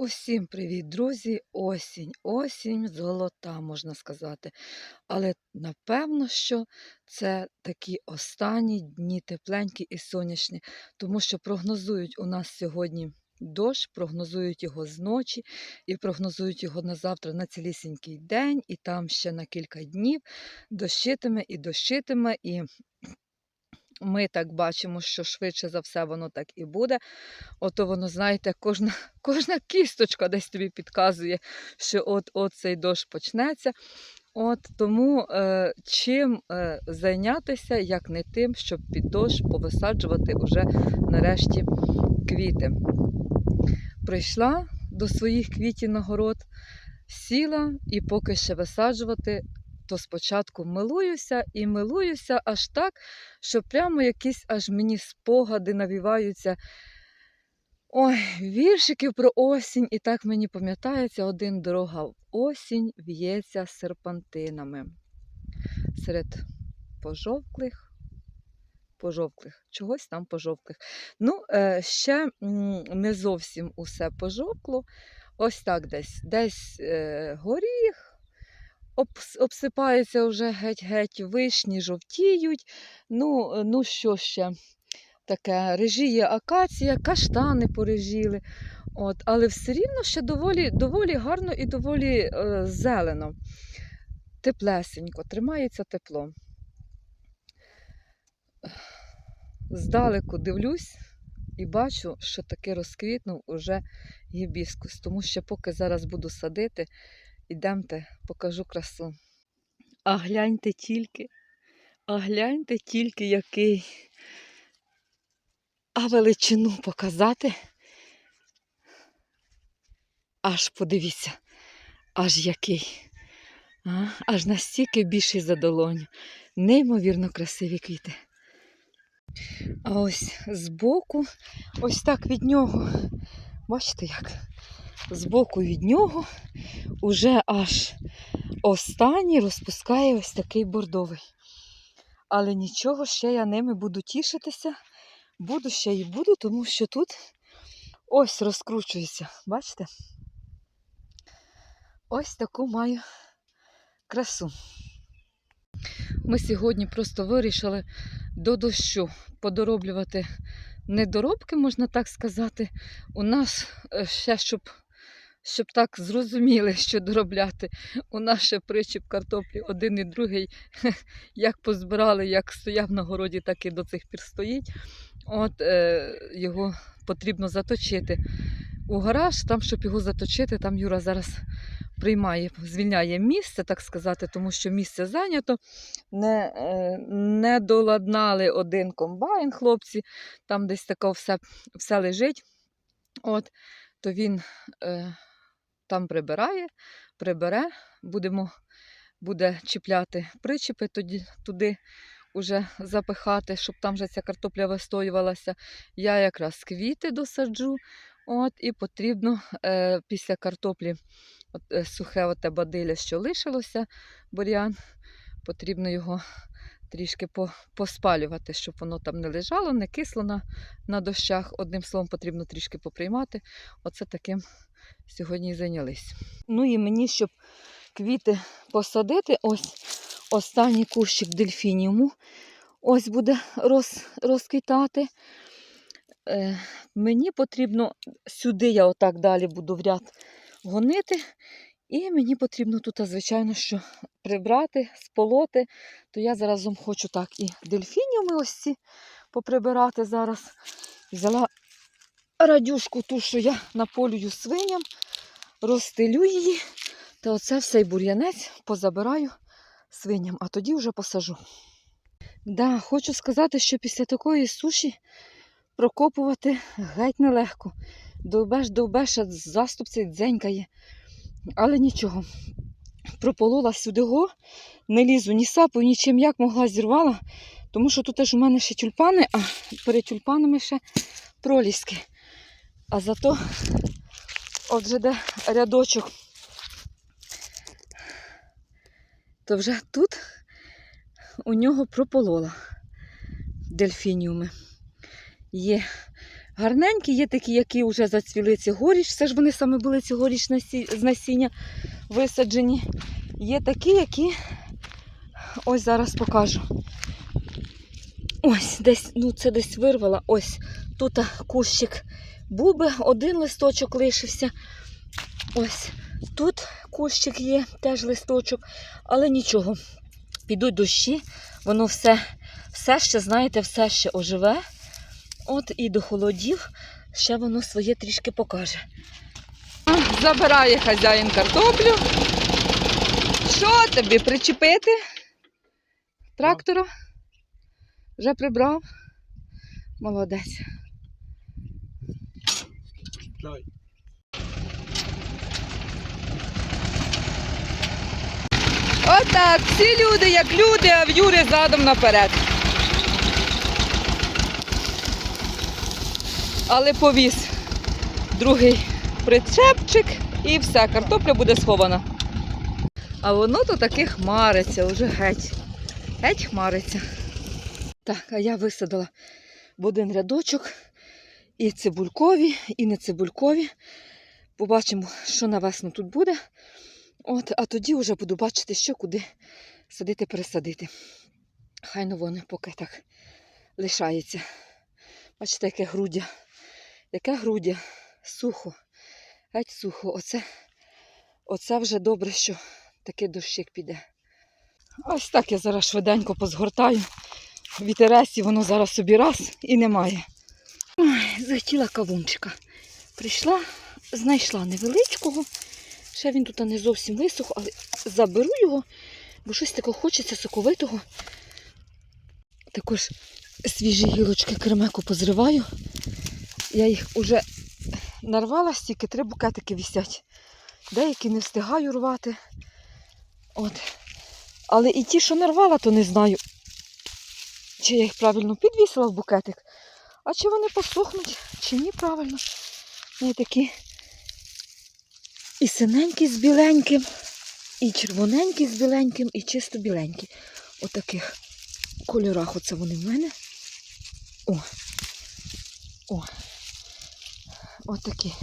Усім привіт, друзі! Осінь, осінь золота, можна сказати. Але напевно, що це такі останні дні тепленькі і сонячні, тому що прогнозують у нас сьогодні дощ, прогнозують його зночі і прогнозують його на завтра на цілісінький день, і там ще на кілька днів дощитиме і дощитиме. І ми так бачимо, що швидше за все воно так і буде. Ото воно, знаєте, кожна, кожна кісточка десь тобі підказує, що от, от цей дощ почнеться. От Тому е, чим е, зайнятися, як не тим, щоб під дощ повисаджувати уже нарешті квіти. Прийшла до своїх квітів на город, сіла і поки ще висаджувати, то спочатку милуюся і милуюся аж так, що прямо якісь аж мені спогади навіваються. Ой, віршиків про осінь, і так мені пам'ятається один дорога в осінь в'ється серпантинами. Серед пожовклих, пожовклих, чогось там пожовклих. Ну, е, ще не зовсім усе пожовкло. Ось так десь. Десь е, горіх, обс- обсипається вже геть-геть, вишні жовтіють. Ну, е, ну що ще? Таке режіє акація, каштани порежіли. От, але все рівно ще доволі, доволі гарно і доволі е, зелено. Теплесенько, тримається тепло. Здалеку дивлюсь і бачу, що таки розквітнув уже гібіскус, тому що поки зараз буду садити, ідемте, покажу красу. А гляньте тільки, а гляньте тільки який. А величину показати. Аж подивіться, аж який. А, аж настільки більший за долоню. Неймовірно красиві квіти. А ось збоку, ось так від нього, бачите як? Збоку від нього уже аж останній розпускає ось такий бордовий. Але нічого, ще я ними буду тішитися. Буду ще і буду, тому що тут ось розкручується. Бачите? Ось таку маю красу. Ми сьогодні просто вирішили до дощу подороблювати недоробки, можна так сказати. У нас е, ще, щоб, щоб так зрозуміли, що доробляти, у нас ще причіп картоплі один і другий, як позбирали, як стояв на городі, так і до цих пір стоїть. От е, його потрібно заточити у гараж, там, щоб його заточити, там Юра зараз приймає, звільняє місце, так сказати, тому що місце зайнято. Не, е, не доладнали один комбайн, хлопці, там десь таке все, все лежить. От, то він е, там прибирає, прибере, будемо, буде чіпляти причіпи тоді, туди уже запихати, щоб там вже ця картопля вистоювалася. Я якраз квіти досаджу. От, І потрібно е, після картоплі от, е, сухе оте бадилля, що лишилося, бур'ян, потрібно його трішки по, поспалювати, щоб воно там не лежало, не кисло на, на дощах. Одним словом, потрібно трішки поприймати. Оце таким сьогодні і зайнялись. Ну і мені, щоб квіти посадити, ось останній кущик дельфініуму ось буде роз, розквітати. Е, мені потрібно сюди я отак далі буду в ряд гонити. І мені потрібно тут, звичайно, що прибрати, сполоти. То я заразом хочу так і дельфініуми ось ці поприбирати зараз. Взяла радюшку, ту, що я наполюю свиням, розстелю її. Та оце все бур'янець позабираю свиням, а тоді вже посажу. Да, хочу сказати, що після такої суші прокопувати геть нелегко. Довбеш, довбеш, а заступ цей дзенькає. Але нічого. Прополола сюди го, не лізу ні сапою, нічим як могла зірвала, тому що тут теж у мене ще тюльпани, а перед тюльпанами ще проліски. А зато от вже де рядочок, то вже тут у нього прополола дельфініуми. Є гарненькі, є такі, які вже зацвіли цьогоріч. Все ж вони саме були цьогоріч з насіння висаджені. Є такі, які ось зараз покажу. Ось, десь, ну це десь вирвала. Ось тут кущик буби, один листочок лишився. Ось тут кущик є, теж листочок, але нічого. Підуть дощі, воно все, все ще, знаєте, все ще оживе. От і до холодів ще воно своє трішки покаже. Забирає хазяїн картоплю. Що тобі причепити? Трактора? Вже прибрав? Молодець. Отак, всі люди як люди, а в Юри задом наперед. Але повіз другий причепчик і все, картопля буде схована. А воно то таки хмариться, уже геть. Геть хмариться. Так, а я висадила в один рядочок і цибулькові, і не цибулькові. Побачимо, що на весну тут буде. От, а тоді вже буду бачити, що куди садити, пересадити. Хай ну воно поки так лишається. Бачите, яке груддя. Яке груддя. Сухо. Геть сухо. Оце, оце вже добре, що такий дощик піде. Ось так я зараз швиденько позгортаю. Вітерець і воно зараз собі раз і немає. Ой, захотіла кавунчика. Прийшла, знайшла невеличкого. Ще він тут не зовсім висох, але заберу його, бо щось такого хочеться соковитого. Також свіжі гілочки кермеку позриваю. Я їх вже нарвала стільки, три букетики висять. Деякі не встигаю рвати. От. Але і ті, що нарвала, то не знаю, чи я їх правильно підвісила в букетик, а чи вони посохнуть, чи ні правильно. Вони такі і синенькі з біленьким, і червоненькі з біленьким, і чисто біленькі. Отаких кольорах оце вони в мене. О. О. Отакі.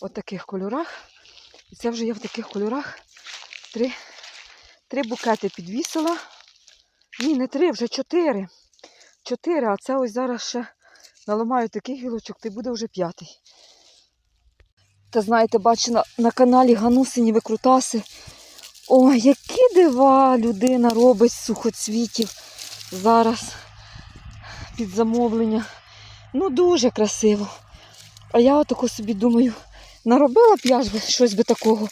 Отаких кольорах. І це вже я в таких кольорах три, три букети підвісила. Ні, не три, вже чотири. Чотири, а це ось зараз ще наламаю таких гілочок, й буде вже п'ятий. Та знаєте, бачу на, на каналі Ганусині Викрутаси. Ой, які дива людина робить сухоцвітів зараз під замовлення. Ну, дуже красиво. А я отако собі думаю, наробила б я ж щось би такого.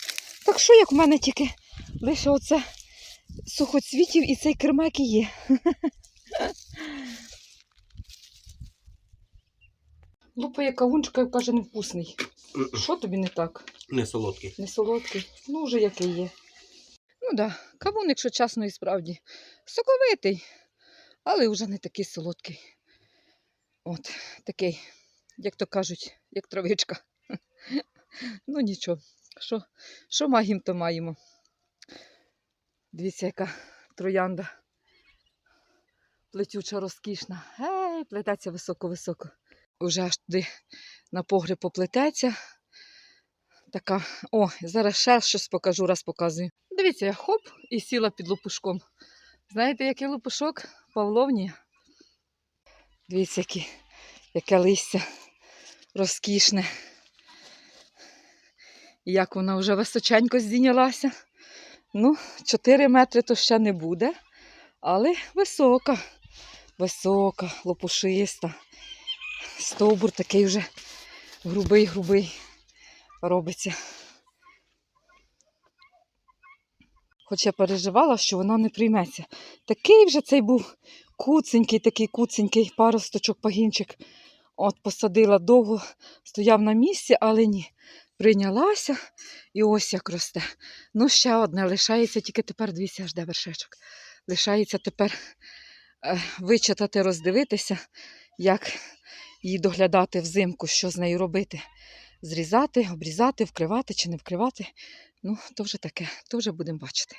Так що, як в мене тільки лише оце сухоцвітів і цей кермек і є. Лупає кавунчика і каже, невкусний. Що тобі не так? Не солодкий. Не солодкий. Ну, вже який є. Ну так, да. кавун, якщо чесно, і справді соковитий, але вже не такий солодкий. От, такий, як то кажуть, як травичка. Ну нічого. Що, що маємо, то маємо. Дивіться, яка троянда. Плетюча, розкішна. Гей, плететься високо-високо. Уже аж туди на погреб поплететься. Така, о, зараз ще щось покажу, раз показую. Дивіться, я хоп і сіла під лопушком. Знаєте, який лопушок? Павловні. Дивіться, які, яке листя розкішне. Як вона вже височенько здійнялася. Ну, 4 метри то ще не буде, але висока, висока, лопушиста. Стовбур такий вже грубий-грубий робиться. Хоч я переживала, що вона не прийметься. Такий вже цей був куценький, такий куценький паросточок, пагінчик. От посадила довго, стояв на місці, але ні. Прийнялася і ось як росте. Ну, ще одне лишається, тільки тепер дивіться, аж де вершечок. Лишається тепер е, вичитати, роздивитися, як її доглядати взимку, що з нею робити. Зрізати, обрізати, вкривати чи не вкривати. Ну, то вже таке, то вже будемо бачити.